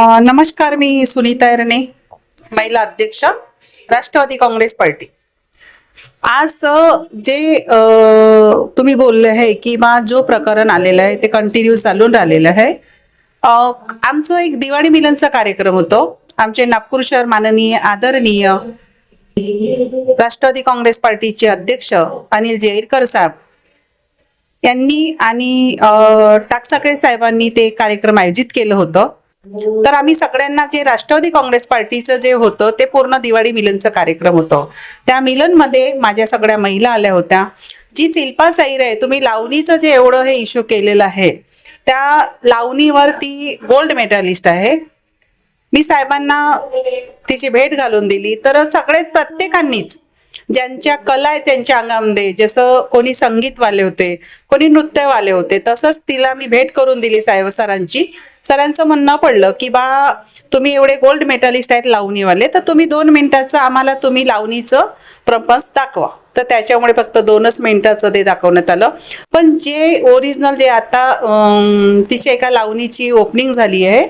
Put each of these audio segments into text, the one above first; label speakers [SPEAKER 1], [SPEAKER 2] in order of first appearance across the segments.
[SPEAKER 1] नमस्कार मी सुनीता एरणे महिला अध्यक्ष राष्ट्रवादी काँग्रेस पार्टी. आज जे तुम्ही बोलले आहे की बा जो प्रकरण आलेलं आहे ते कंटिन्यू चालून राहिलेलं आहे. आमचं एक दिवाळी मिलनचा कार्यक्रम होतो. आमचे नागपूर शहर माननीय आदरणीय राष्ट्रवादी काँग्रेस पार्टीचे अध्यक्ष अनिल जेईरकर साहेब यांनी आणि टाकसाकळे साहेबांनी ते कार्यक्रम आयोजित केलं होतं. तर आम्ही सगळ्यांना जे राष्ट्रवादी काँग्रेस पार्टीचं जे होतं ते पूर्ण दिवाळी मिलनचं कार्यक्रम होतं. त्या मिलनमध्ये माझ्या सगळ्या महिला आल्या होत्या. जी शिल्पा सैर आहे तुम्ही लावणीचं जे एवढं हे इश्यू केलेलं आहे त्या लावणीवर ती गोल्ड मेडलिस्ट आहे. मी साहेबांना तिची भेट घालून दिली. तर सगळे प्रत्येकांनीच ज्यांच्या कला आहे त्यांच्या अंगामध्ये जसं कोणी संगीतवाले होते कोणी नृत्यवाले होते तसंच तिला मी भेट करून दिली साहेब सरांची. सरांचं म्हणणं पडलं की बा तुम्ही एवढे गोल्ड मेटलिस्ट आहेत लावणीवाले तर तुम्ही दोन मिनिटाचं आम्हाला तुम्ही लावणीचं प्रपंच दाखवा. तर त्याच्यामुळे फक्त दोनच मिनिटाचं ते दाखवण्यात आलं. पण जे ओरिजिनल जे आता तिची तिच्या एका लावणीची ओपनिंग झाली आहे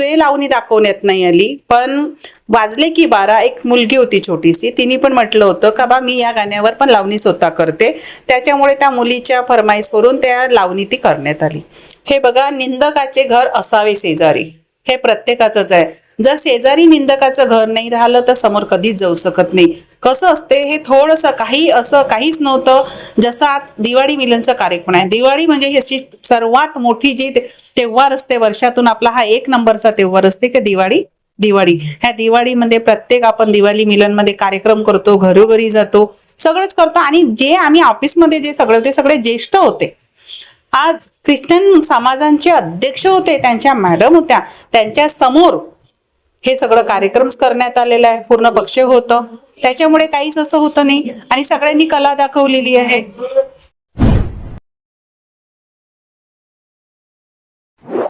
[SPEAKER 1] ते लावणी दाखवण्यात नाही आली. पण वाजले की बारा एक मुलगी होती छोटीशी तिने पण म्हटलं होतं का बा मी या गाण्यावर पण लावणी स्वतः करते. त्याच्यामुळे त्या मुलीच्या फरमाईशवरून त्या लावणी ती करण्यात आली. हे बघा निंदकाचे घर असावे शेजारी. हे प्रत्येकाचंच आहे. जर शेजारी निंदकाचं घर नाही राहिलं तर समोर कधीच जाऊ शकत नाही. कसं असते हे थोडंसं काही असं काहीच नव्हतं. जसं आज दिवाळी मिलनचा कार्यक्रम आहे. दिवाळी म्हणजे ह्याची सर्वात मोठी जी तेव्हार असते वर्षातून आपला हा एक नंबरचा तेव्हार असते की दिवाळी दिवाळी. ह्या दिवाळीमध्ये प्रत्येक आपण दिवाळी मिलनमध्ये कार्यक्रम करतो घरोघरी जातो सगळंच करतो. आणि जे आम्ही ऑफिसमध्ये जे सगळे होते सगळे ज्येष्ठ होते. आज ख्रिश्चन समाजांचे अध्यक्ष होते त्यांच्या मॅडम होत्या त्यांच्यासमोर हे सगळं कार्यक्रम करण्यात आलेलं आहे. पूर्ण पक्ष होतं. त्याच्यामुळे काहीच असं होतं नाही. आणि सगळ्यांनी कला दाखवलेली आहे.